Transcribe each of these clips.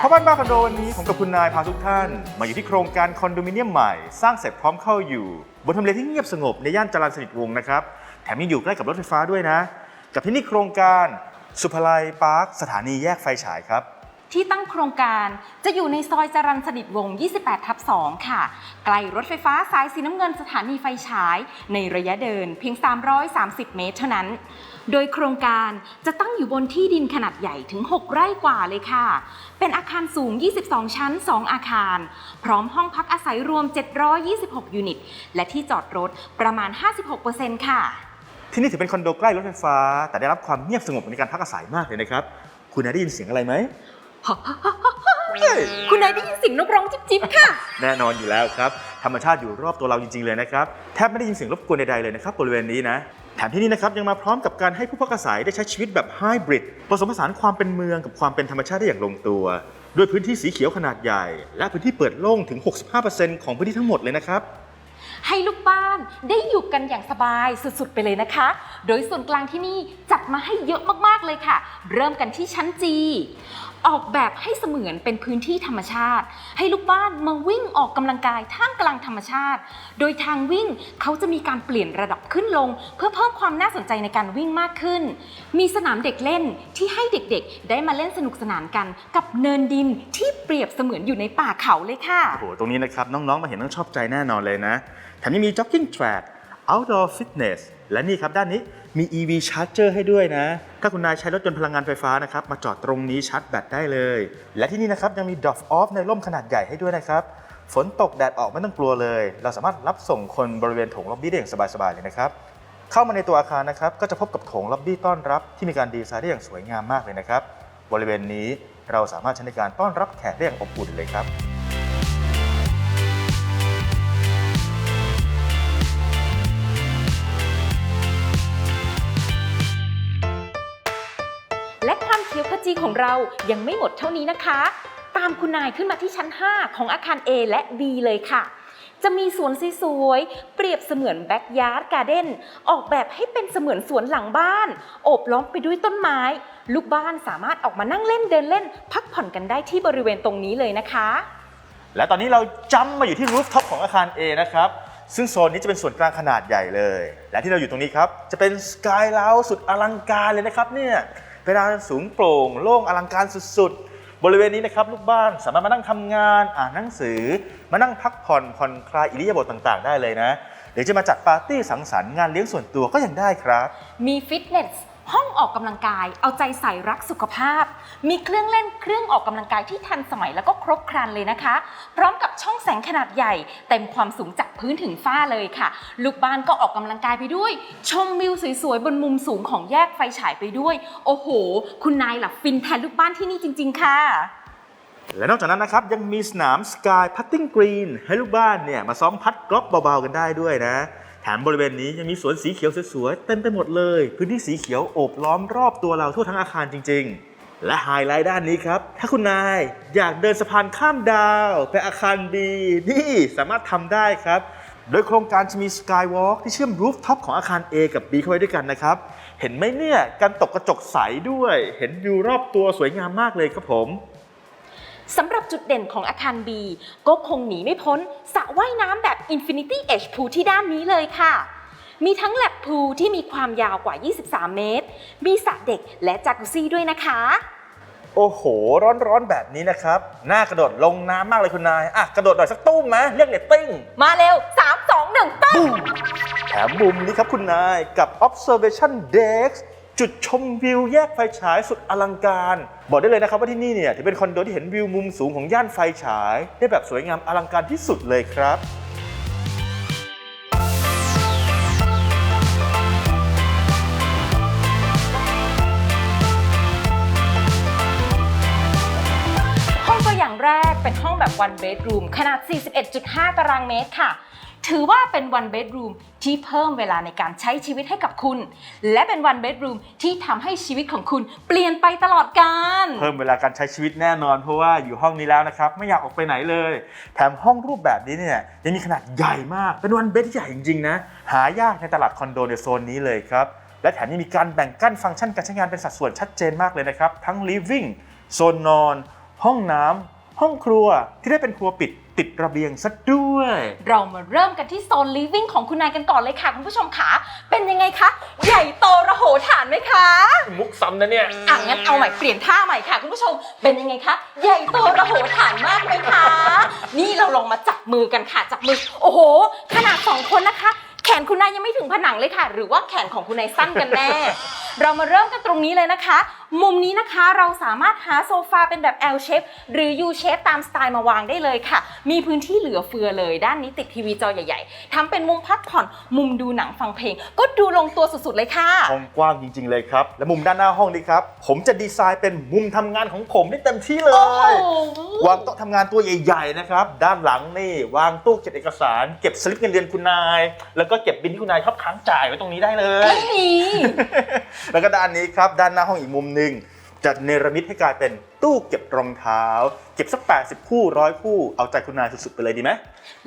ครับสวัสดีค่ะพ่อบ้านบ้านคอนโดวันนี้ผมกับคุณนายพาทุกท่าน มาอยู่ที่โครงการคอนโดมิเนียมใหม่ สร้างเสร็จพร้อมเข้าอยู่ บนทำเลที่เงียบสงบในย่านจรัญสนิทวงศ์นะครับ แถมยังอยู่ใกล้กับรถไฟฟ้าด้วยนะ กับที่นี่โครงการสุภลัยพาร์คสถานีแยกไฟฉายครับ ที่ตั้งโครงการจะอยู่ในซอยจรัญสนิทวงศ์ 28 ทับ 2 ค่ะใกล้รถไฟฟ้าสายสีน้ำเงินสถานีไฟฉาย ในระยะเดินเพียง 330 เมตรเท่านั้น โดยโครงการจะตั้งอยู่บนที่ดินขนาดใหญ่ถึง 6 ไร่กว่าเลยค่ะ เป็นอาคารสูง 22 ชั้น 2 อาคาร พร้อมห้องพักอาศัยรวม 726 ยูนิต และที่จอดรถประมาณ 56%ค่ะ ที่นี่ถือเป็นคอนโดใกล้รถไฟฟ้า แต่ได้รับความเงียบสงบในการพักอาศัยมากเลยนะครับ คุณนายได้ยินเสียงอะไรไหม คุณนายได้ยินเสียงนกร้องจิ๊บๆค่ะ แน่นอนอยู่แล้วครับ ธรรมชาติอยู่รอบตัวเราจริงๆเลยนะครับ แทบไม่ได้ยินเสียงรบกวนใดๆเลยนะครับบริเวณนี้นะ แถมที่นี่นะครับยังมาพร้อมกับการให้ผู้พักอาศัยได้ใช้ชีวิตแบบไฮบริดผสมผสานความเป็นเมืองกับความเป็นธรรมชาติได้อย่างลงตัว ด้วยพื้นที่สีเขียวขนาดใหญ่ และพื้นที่เปิดโล่งถึง 65%ของพื้นที่ทั้งหมดเลยนะครับ ให้ลูกบ้านได้อยู่กันอย่างสบายสุดๆ ไปเลยนะคะ โดยส่วนกลางที่นี่จัดมาให้เยอะมากๆเลยค่ะ เริ่มกันที่ชั้นจี ออกแบบให้เสมือนเป็นพื้นที่ธรรมชาติ ให้ลูกบ้านมาวิ่งออกกำลังกายท่ามกลางธรรมชาติ โดยทางวิ่งเขาจะมีการเปลี่ยนระดับขึ้นลง เพื่อเพิ่มความน่าสนใจในการวิ่งมากขึ้น มีสนามเด็กเล่นที่ให้เด็กๆ ได้มาเล่นสนุกสนานกัน กับเนินดินที่เปรียบเสมือนอยู่ในป่าเขาเลยค่ะ โอ้โห ตรงนี้นะครับน้องๆ มาเห็นต้องชอบใจแน่นอนเลยนะ แถมยังมี jogging track outdoor fitness และนี่ครับด้านนี้มี EV charger ให้ด้วยนะ ถ้าคุณนายใช้รถยนต์พลังงานไฟฟ้านะครับ มาจอดตรงนี้ชาร์จแบตได้เลย และที่นี่นะครับยังมี drop off ในร่มขนาดใหญ่ให้ด้วยนะครับ ฝนตกแดดออกไม่ต้องกลัวเลย เราสามารถรับส่งคนบริเวณโถงล็อบบี้ได้อย่างสบายๆเลยนะครับ เข้ามาในตัวอาคารนะครับ ก็จะพบกับโถงล็อบบี้ต้อนรับ ที่มีการดีไซน์ได้อย่างสวยงามมากเลยนะครับ บริเวณนี้เราสามารถใช้ในการต้อนรับแขกได้อย่างอบอุ่นเลยครับ ขีของเรายังไม่หมดเท่านี้นะคะ ตามคุณนายขึ้นมาที่ชั้น 5 ของอาคาร A และ B เลยค่ะ จะมีสวนสวยๆ เปรียบเสมือนแบ็กยาร์ดการ์เด้นออกแบบให้เป็นเสมือนสวนหลังบ้าน โอบล้อมไปด้วยต้นไม้ ลูกบ้านสามารถออกมานั่งเล่นเดินเล่น พักผ่อนกันได้ที่บริเวณตรงนี้เลยนะคะ และตอนนี้เราจัมมาอยู่ที่รูฟท็อปของอาคาร A นะครับซึ่งโซนนี้จะเป็นส่วนกลางขนาดใหญ่เลย และที่เราอยู่ตรงนี้ครับ จะเป็นสกายเลาสุดอลังการเลยนะครับเนี่ย เป็นลานสูงโปร่งโล่งอลังการสุดๆ บริเวณนี้นะครับลูกบ้านสามารถมานั่งทำงานอ่านหนังสือ มานั่งพักผ่อนผ่อนคลายอิริยาบถต่างๆ ได้เลยนะหรือจะมาจัดปาร์ตี้สังสรรค์งานเลี้ยงส่วนตัวก็ยังได้ครับ มีฟิตเนส ห้องออกกำลังกาย เอาใจใส่รักสุขภาพ มีเครื่องเล่นเครื่องออกกำลังกายที่ทันสมัยแล้วก็ครบครันเลยนะคะ พร้อมกับช่องแสงขนาดใหญ่ เต็มความสูงจากพื้นถึงฟ้าเลยค่ะ ลูกบ้านก็ออกกำลังกายไปด้วย ชมวิวสวยๆ บนมุมสูงของแยกไฟฉายไปด้วย โอ้โห คุณนายหลับฟินแทนลูกบ้านที่นี่จริง ๆ ค่ะ และนอกจากนั้นนะครับ ยังมีสนามสกายพัตติ้งกรีนให้ลูกบ้านเนี่ย มาซ้อมพัดกอล์ฟเบาๆกันได้ด้วยนะ ถมบริเวณนี้ยังมีสวนสีเขียวสวยๆเต็มไปหมดเลย พื้นที่สีเขียวโอบล้อมรอบตัวเราทั่วทั้งอาคารจริง ๆ และไฮไลท์ด้านนี้ครับ ถ้าคุณนายอยากเดินสะพานข้ามดาวไปอาคารบีนี่สามารถทำได้ครับ โดยโครงการจะมีสกายวอล์กที่เชื่อมรูฟท็อปของอาคาร A กับ B เข้าไว้ด้วยกันนะครับ เห็นไหมเนี่ยการตกกระจกใสด้วย เห็นวิวรอบตัวสวยงามมากเลยครับผม สำหรับจุดเด่นของอาคาร B ก็คงหนีไม่พ้นสระว่ายน้ำแบบ Infinity Edge Pool ที่ด้านนี้เลยค่ะ มีทั้งแลบพูลที่มีความยาวกว่า 23 เมตร มีสระเด็กและจากุซี่ด้วยนะคะ โอ้โห ร้อนๆแบบนี้นะครับ น่ากระโดดลงน้ำมากเลยคุณนาย อะ กระโดดหน่อยสักตุ้มไหมเรียกเรตติ้ง มาเร็ว 3 2 1ตั้ง แถมมุมนี้ครับคุณนายกับ observation deck จุดชมวิวแยกไฟฉายสุดอลังการ บอกได้เลยนะครับว่าที่นี่เนี่ยถือเป็นคอนโดที่เห็นวิวมุมสูงของย่านไฟฉาย ได้แบบสวยงามอลังการที่สุดเลยครับห้องตัวอย่างแรกเป็นห้องแบบ one bedroom ขนาด 41.5 ตารางเมตรค่ะ ถือว่าเป็น one bedroom ที่เพิ่มเวลาในการใช้ชีวิตให้กับคุณ และเป็น one bedroom ที่ทำให้ชีวิตของคุณเปลี่ยนไปตลอดกาลเพิ่มเวลาการใช้ชีวิตแน่นอน เพราะว่าอยู่ห้องนี้แล้วนะครับ ไม่อยากออกไปไหนเลย แถมห้องรูปแบบนี้เนี่ยยังมีขนาดใหญ่มาก เป็นวันเบดที่ใหญ่จริงๆนะ หายากในตลาดคอนโดในโซนนี้เลยครับและแถมยังมีการแบ่งกั้นฟังก์ชันการใช้งานเป็นสัดส่วนชัดเจนมากเลยนะครับ ทั้ง living โซนนอน ห้องน้ำห้องครัวที่ได้เป็นครัวปิด ติดระเบียงซะด้วย เรามาเริ่มกันที่โซน living ของคุณนายกันก่อนเลยค่ะ คุณผู้ชมค่ะเป็นยังไงคะ ใหญ่โตระโหฐานไหมคะมุกซ้ำนะเนี่ย อะงั้นเอาใหม่เปลี่ยนท่าใหม่ค่ะ คุณผู้ชมเป็นยังไงคะ ใหญ่โตระโหฐานมากไหมคะ นี่เราลองมาจับมือกันค่ะ จับมือ โอ้โห ขนาดสองคนนะคะ แขนคุณนายยังไม่ถึงผนังเลยค่ะ หรือว่าแขนของคุณนายสั้นกันแน่ เรามาเริ่มกันตรงนี้เลยนะคะมุมนี้นะคะเราสามารถหาโซฟาเป็นแบบ L shape หรือ U shape ตามสไตล์มาวางได้เลยค่ะ มีพื้นที่เหลือเฟือเลย ด้านนี้ติดทีวีจอใหญ่ๆทำเป็นมุมพักผ่อน มุมดูหนังฟังเพลง ก็ดูลงตัวสุดๆเลยค่ะ ห้องกว้างจริง ๆ เลยครับ และมุมด้านหน้าห้องนี้ครับ ผมจะดีไซน์เป็นมุมทำงานของผมได้เต็มที่เลโอ้โหยวางโต๊ะทำงานตัวใหญ่ๆนะครับ ด้านหลังนี่วางตู้เก็บเอกสาร เก็บสลิปเงินเดือนคุณนาย แล้วก็เก็บบินที่คุณนายชอบค้างจ่ายไว้ตรงนี้ได้เลย ไม่มี แล้วก็ด้านนี้ครับ ด้านหน้าห้องอีกมุมหนึ่งจะเนรมิตให้กลายเป็นตู้เก็บรองเท้า เก็บสัก 80 คู่ร้อยคู่เอาใจคุณนายสุดๆ ไปเลยดีไหม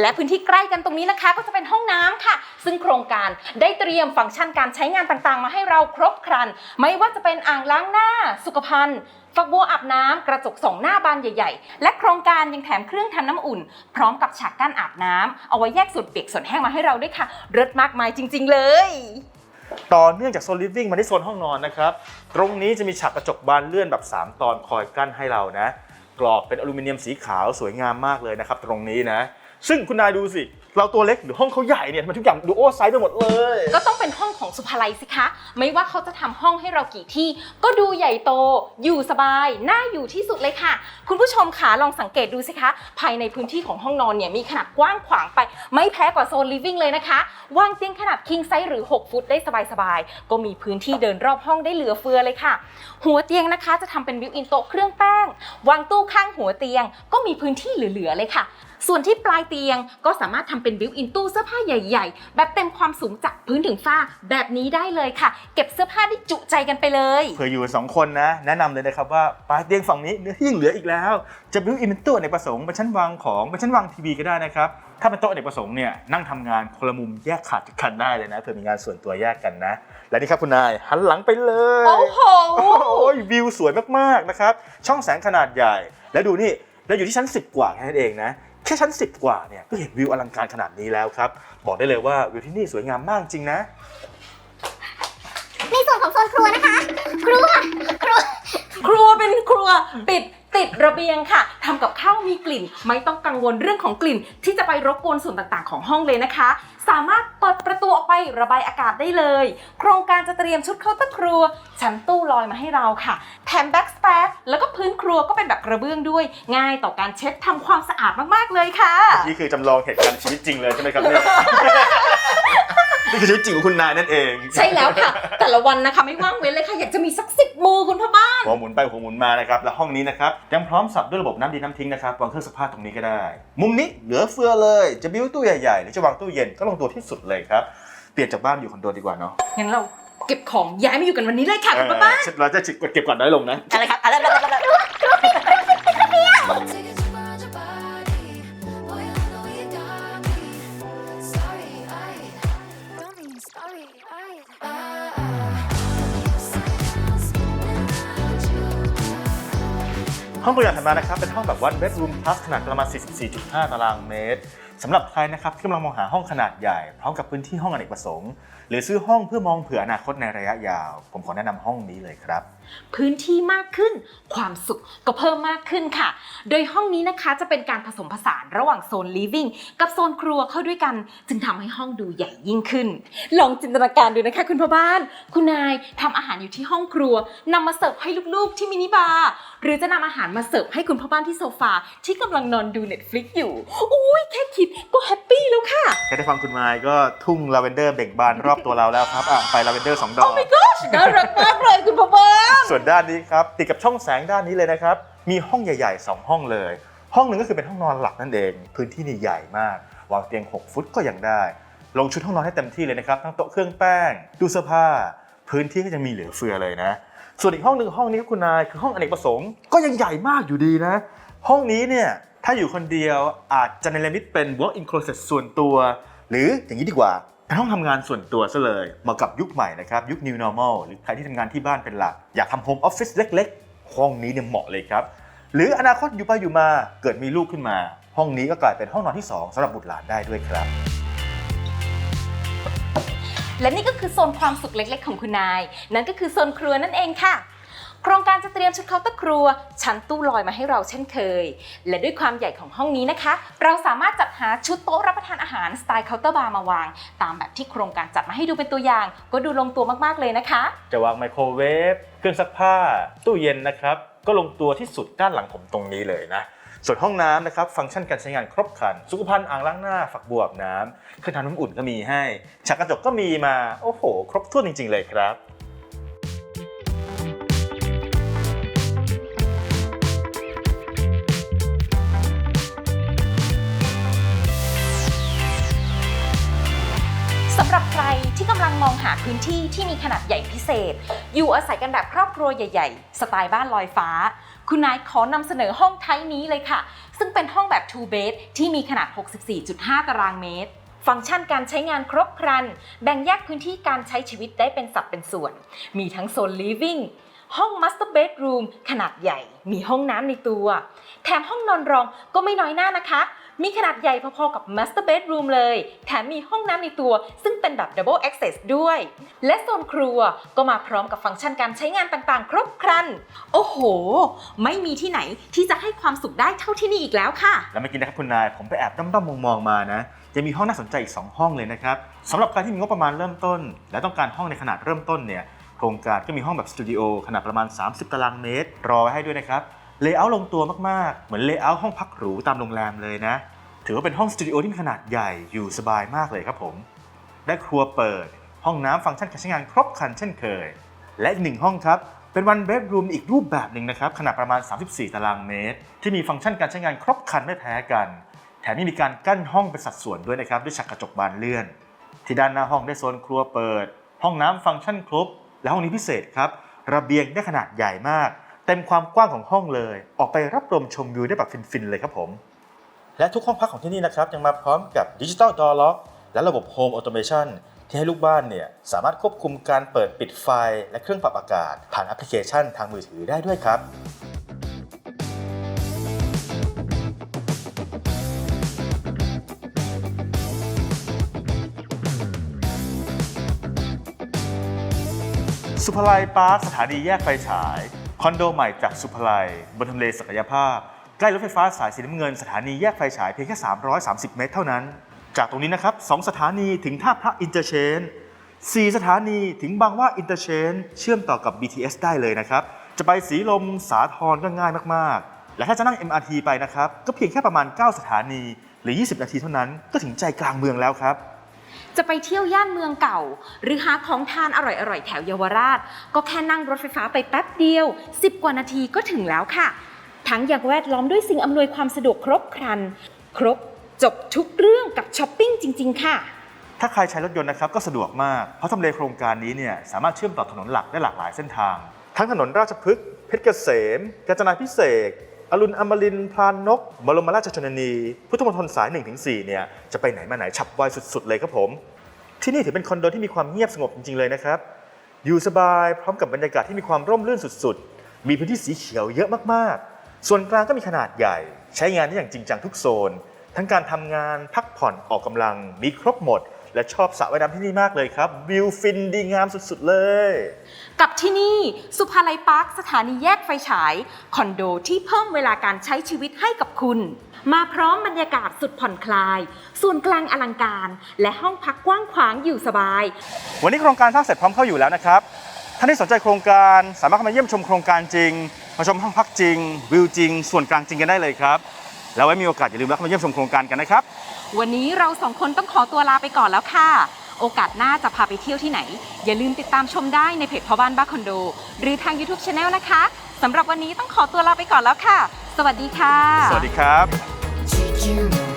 และพื้นที่ใกล้กันตรงนี้นะคะ ก็จะเป็นห้องน้ำค่ะ ซึ่งโครงการได้เตรียมฟังก์ชันการใช้งานต่างๆ มาให้เราครบครัน ไม่ว่าจะเป็นอ่างล้างหน้า สุขภัณฑ์ฝักบัวอาบน้ำกระจกสองหน้าบานใหญ่ ๆ และโครงการยังแถมเครื่องทำน้ำอุ่น พร้อมกับฉากกั้นอาบน้ำเอาไว้แยกส่วนเปียกส่วนแห้งมาให้เราด้วยค่ะเลิศมากมายจริง ๆ เลย ต่อเนื่องจากโซนลิฟวิ่งมาที่โซนห้องนอนนะครับ ตรงนี้จะมีฉากกระจกบานเลื่อนแบบ 3 ตอนคอยกั้นให้เรานะ กรอบเป็นอลูมิเนียมสีขาวสวยงามมากเลยนะครับ ตรงนี้นะ ซึ่งคุณนายดูสิ เราตัวเล็กหรือห้องเขาใหญ่เนี่ยมันทุกอย่างดูโอ้ไซส์ไปหมดเลย ก็ต้องเป็นห้องของสุภาลัยสิคะ ไม่ว่าเขาจะทำห้องให้เรากี่ที่ ก็ดูใหญ่โต อยู่สบาย น่าอยู่ที่สุดเลยค่ะ คุณผู้ชมคะลองสังเกตดูสิคะ ภายในพื้นที่ของห้องนอนเนี่ยมีขนาดกว้างขวางไป ไม่แพ้กว่าโซน living เลยนะคะ วางเตียงขนาด king size หรือ 6 ฟุตได้สบายๆ ก็มีพื้นที่เดินรอบห้องได้เหลือเฟือเลยค่ะ หัวเตียงนะคะจะทำเป็นบิวอินโต๊ะเครื่องแป้ง วางตู้ข้างหัวเตียง ก็มีพื้นที่เหลือๆเลยค่ะ ส่วนที่ปลายเตียงก็สามารถทำเป็นบิวอินตู้เสื้อผ้าใหญ่ๆ แบบเต็มความสูงจากพื้นถึงฝ้าแบบนี้ได้เลยค่ะ เก็บเสื้อผ้าได้จุใจกันไปเลยเผื่ออยู่กันสองคนนะ แนะนำเลยนะครับว่าปลายเตียงฝั่งนี้เนื้อที่ยังเหลืออีกแล้ว จะบิวอินเป็นตู้ในกประสงค์เป็นชั้นวางของเป็นชั้นวางทีวีก็ได้นะครับถ้าเป็นโต๊ะในกประสงค์เนี่ยนั่งทำงานคนละมุมแยกขาดจากกันได้เลยนะเผื่อมีงานส่วนตัวแยกกันนะ และนี่ครับคุณนายหันหลังไปเลยโอ้โหโอ้ยวิวสวยมากๆนะครับช่องแสงขนาดใหญ่ แล้วดูนี่เราอยู่ที่ชั้น 10 กว่าแค่นั้นเองนะแค่ชั้น 10 กว่าเนี่ยก็เห็นวิวอลังการขนาดนี้แล้วครับ บอกได้เลยว่าวิวที่นี่สวยงามมากจริงนะ ในส่วนของโซนครัวนะคะ ครัว ครัว ครัวเป็นครัวปิด ติดระเบียงค่ะทำกับข้าวมีกลิ่น ไม่ต้องกังวลเรื่องของกลิ่น ที่จะไปรบกวนส่วนต่างๆ ของห้องเลยนะคะ สามารถเปิดประตูออกไประบายอากาศได้เลย โครงการจะเตรียมชุดเคาน์เตอร์ครัว ชั้นตู้ลอยมาให้เราค่ะ แถมแบ็กสเปซแล้วก็พื้นครัวก็เป็นแบบกระเบื้องด้วย ง่ายต่อการเช็ดทำความสะอาดมากๆเลยค่ะ นี่คือจำลองเหตุการณ์ชีวิตจริงเลยใช่ไหมครับเนี่ย นี่คือชีวิตจริงของคุณนายนั่นเองใช่แล้วค่ะ แต่ละวันนะคะไม่ว่างเว้นเลยค่ะ อยากจะมีสักสิบมือคุณพ่อบ้านหัวหมุนไปหัวหมุนมานะครับ และห้องนี้นะครับยังพร้อมสับด้วยระบบน้ำดีน้ำทิ้งนะครับวางเครื่องซักผ้าตรงนี้ก็ได้ มุมนี้เหลือเฟือเลย จะบิ้วตู้ใหญ่ๆหรือจะวางตู้เย็นก็ลงตัวที่สุดเลยครับเปลี่ยนจากบ้านอยู่คอนโดดีกว่าเนาะงั้นเราเก็บของย้ายมาอยู่กันวันนี้เลยค่ะคุณพ่อบ้านเออเราจะเก็บก่อนน้อยลงนะอะไรครับอะไร ห้องตัวอย่างถัดมานะครับเป็นห้องแบบว่า bedroom plus ขนาดประมาณ 44.5 ตารางเมตร สำหรับใครนะครับที่กำลังมองหาห้องขนาดใหญ่พร้อมกับพื้นที่ห้องอเนกประสงค์ หรือซื้อห้องเพื่อมองเผื่ออนาคตในระยะยาว ผมขอแนะนำห้องนี้เลยครับ พื้นที่มากขึ้น ความสุขก็เพิ่มมากขึ้นค่ะ โดยห้องนี้นะคะจะเป็นการผสมผสานระหว่างโซน living กับโซนครัวเข้าด้วยกัน จึงทำให้ห้องดูใหญ่ยิ่งขึ้น ลองจินตนาการดูนะคะ คุณพ่อบ้าน คุณนายทำอาหารอยู่ที่ห้องครัวนำมาเสิร์ฟให้ลูกๆที่มินิบาร์หรือจะนำอาหารมาเสิร์ฟให้คุณพ่อบ้านที่โซฟาที่กำลังนอนดู Netflix อยู่อุ้ยแค่คิดก็แฮปปี้แล้วค่ะ แค่ได้ฟังคุณมายก็ทุ่งลาเวนเดอร์เบ่งบานรอบตัวเราแล้วครับอะไฟลาเวนเดอร์สองดอกน่ารักมากเลยคุณพ่อบ้านส่วนด้านนี้ครับติดกับช่องแสงด้านนี้เลยนะครับ มีห้องใหญ่ๆ 2 ห้องเลย ห้องหนึ่งก็คือเป็นห้องนอนหลักนั่นเอง พื้นที่นี่ใหญ่มาก วางเตียง 6 ฟุตก็ยังได้ ลงชุดห้องนอนให้เต็มที่เลยนะครับ ทั้งโต๊ะเครื่องแป้งตู้เสื้อผ้า พื้นที่ก็ยังมีเหลือเฟือเลยนะ ส่วนอีกห้องหนึ่งห้องนี้ครับคุณนายคือห้องอเนกประสงค์ก็ยังใหญ่มากอยู่ดีนะ ห้องนี้เนี่ย ถ้าอยู่คนเดียวอาจจะในลิมิตเป็น walk-in closet ส่วนตัว หรืออย่างนี้ดีกว่าเป็นห้องทำงานส่วนตัวซะเลยเหมาะกับยุคใหม่นะครับยุค new normal หรือใครที่ทำงานที่บ้านเป็นหลัก อยากทำ home office เล็กๆ ห้องนี้เนี่ยเหมาะเลยครับ หรืออนาคตอยู่ไปอยู่มาเกิดมีลูกขึ้นมา ห้องนี้ก็กลายเป็นห้องนอนที่สองสำหรับบุตรหลานได้ด้วยครับ และนี่ก็คือโซนความสุขเล็ก ๆ ของคุณนาย นั่นก็คือโซนครัวนั่นเองค่ะ โครงการจะเตรียมชุดเคาน์เตอร์ครัว ชั้นตู้ลอยมาให้เราเช่นเคย และด้วยความใหญ่ของห้องนี้นะคะ เราสามารถจัดหาชุดโต๊ะรับประทานอาหารสไตล์เคาน์เตอร์บาร์มาวาง ตามแบบที่โครงการจัดมาให้ดูเป็นตัวอย่าง ก็ดูลงตัวมากๆเลยนะคะ จะวางไมโครเวฟเครื่องซักผ้า ตู้เย็นนะครับ ก็ลงตัวที่สุดด้านหลังผมตรงนี้เลยนะส่วนห้องน้ำนะครับฟังก์ชันการใช้งานครบครัน สุขภัณฑ์อ่างล้างหน้าฝักบัวอาบน้ำเครื่องทำน้ำอุ่นก็มีให้ฉากกระจกก็มีมา โอ้โห ครบถ้วนจริง ๆ เลยครับ พื้นที่ที่มีขนาดใหญ่พิเศษ อยู่อาศัยกันแบบครอบครัวใหญ่ ๆ สไตล์บ้านลอยฟ้า คุณนายขอนำเสนอห้องไทป์นี้เลยค่ะ ซึ่งเป็นห้องแบบ two bed ที่มีขนาด 64.5 ตารางเมตร ฟังก์ชันการใช้งานครบครัน แบ่งแยกพื้นที่การใช้ชีวิตได้เป็นสัดเป็นส่วน มีทั้งโซน living ห้องม master bedroom ขนาดใหญ่ มีห้องน้ำในตัว แถมห้องนอนรองก็ไม่น้อยหน้านะคะ มีขนาดใหญ่พอๆกับ master bedroom เลย แถมมีห้องน้ำในตัว ซึ่งเป็นแบบ double access ด้วย และโซนครัวก็มาพร้อมกับฟังก์ชันการใช้งานต่างๆ ครบครัน โอ้โห ไม่มีที่ไหนที่จะให้ความสุขได้เท่าที่นี่อีกแล้วค่ะ แล้วเมื่อกี้นะครับคุณนายผมไปแอบด้อมๆมองๆมานะจะมีห้องน่าสนใจอีก 2 ห้องเลยนะครับสำหรับใครที่มีงบประมาณเริ่มต้น และต้องการห้องในขนาดเริ่มต้นเนี่ยโครงการก็มีห้องแบบสตูดิโอขนาดประมาณ 30 ตารางเมตร รอไว้ให้ด้วยนะครับ เลเยอร์ลงตัวมากๆ เหมือนเลเยอร์ห้องพักหรูตามโรงแรมเลยนะ ถือว่าเป็นห้องสตูดิโอที่มีขนาดใหญ่อยู่สบายมากเลยครับผม ได้ครัวเปิด ห้องน้ำฟังก์ชันการใช้งานครบครันเช่นเคย และอีกหนึ่งห้องครับ เป็นวันเบดรูมอีกรูปแบบหนึ่งนะครับ ขนาดประมาณ 34 ตารางเมตร ที่มีฟังก์ชันการใช้งานครบครันไม่แพ้กัน แถมยังมีการกั้นห้องเป็นสัดส่วนด้วยนะครับด้วยฉากกระจกบานเลื่อน ที่ด้านหน้าห้องได้โซนครัวเปิด ห้องน้ำฟังก์ชันครบ และห้องนี้พิเศษครับระเบียงได้ขนาดใหญ่มาก เต็มความกว้างของห้องเลย ออกไปรับลมชมวิวได้แบบฟินๆเลยครับผม และทุกห้องพักของที่นี่นะครับ ยังมาพร้อมกับดิจิ t a ลดอ r ล็อกและระบบ Home Automation ที่ให้ลูกบ้านเนี่ยสามารถควบคุมการเปิดปิดไฟและเครื่องปรับอากาศ ผ่านแอปพลิเคชันทางมือถือได้ด้วยครับ สุภาลัยปาร์คสถานีแยกไฟฉาย คอนโดใหม่จากสุภาลัยบนทำเลศักยภาพ ใกล้รถไฟฟ้าสายสีน้ำเงินสถานีแยกไฟฉายเพียงแค่ 330 เมตรเท่านั้น จากตรงนี้นะครับ2สถานีถึงท่าพระอินเตอร์เชน4สถานีถึงบางว่าอินเตอร์เชนเชื่อมต่อกับ BTS ได้เลยนะครับ จะไปสีลมสาทรก็ง่ายมากๆ และถ้าจะนั่ง MRT ไปนะครับ ก็เพียงแค่ประมาณ 9 สถานีหรือ 20 นาทีเท่านั้นก็ถึงใจกลางเมืองแล้วครับ จะไปเที่ยวย่านเมืองเก่า หรือหาของทานอร่อยๆ แถวเยาวราช ก็แค่นั่งรถไฟฟ้าไปแป๊บเดียว 10 กว่านาทีก็ถึงแล้วค่ะ ทั้งยังแวดล้อมด้วยสิ่งอำนวยความสะดวกครบครัน ครบจบทุกเรื่องกับช้อปปิ้งจริง ๆ ค่ะถ้าใครใช้รถยนต์นะครับก็สะดวกมาก เพราะทำเลโครงการนี้เนี่ยสามารถเชื่อมต่อถนนหลักได้หลากหลายเส้นทาง ทั้งถนนราชพฤกษ์เพชรเกษมกาญจนาพิเศษกอรุณอมรินทร์พรานนกบรมราชชนนี พุทธมณฑลสาย 1-4 เนี่ยจะไปไหนมาไหนฉับไวสุด ๆ เลยครับผม ที่นี่ถือเป็นคอนโดที่มีความเงียบสงบจริง ๆ เลยนะครับ อยู่สบายพร้อมกับบรรยากาศที่มีความร่มรื่นสุดๆ มีพื้นที่สีเขียวเยอะมากๆ ส่วนกลางก็มีขนาดใหญ่ ใช้งานได้อย่างจริงจังทุกโซน ทั้งการทำงานพักผ่อนออกกำลัง มีครบหมด และชอบสระว่ายน้ำที่นี่มากเลยครับวิวฟินดีงามสุดๆเลย กับที่นี่สุภาลัยปาร์คสถานีแยกไฟฉาย คอนโดที่เพิ่มเวลาการใช้ชีวิตให้กับคุณ มาพร้อมบรรยากาศสุดผ่อนคลาย ส่วนกลางอลังการ และห้องพักกว้างขวางอยู่สบาย วันนี้โครงการสร้างเสร็จพร้อมเข้าอยู่แล้วนะครับ ท่านที่สนใจโครงการสามารถเข้ามาเยี่ยมชมโครงการจริง มาชมห้องพักจริง วิวจริง ส่วนกลางจริงกันได้เลยครับ แล้วไว้มีโอกาสอย่าลืมแวะเข้ามาเยี่ยมชมโครงการกันนะครับ วันนี้เราสองคนต้องขอตัวลาไปก่อนแล้วค่ะ โอกาสหน้าจะพาไปเที่ยวที่ไหน อย่าลืมติดตามชมได้ในเพจพ่อบ้านบ้าคอนโด หรือทาง YouTube Channel นะคะ สำหรับวันนี้ต้องขอตัวลาไปก่อนแล้วค่ะ สวัสดีค่ะ สวัสดีครับ Treat you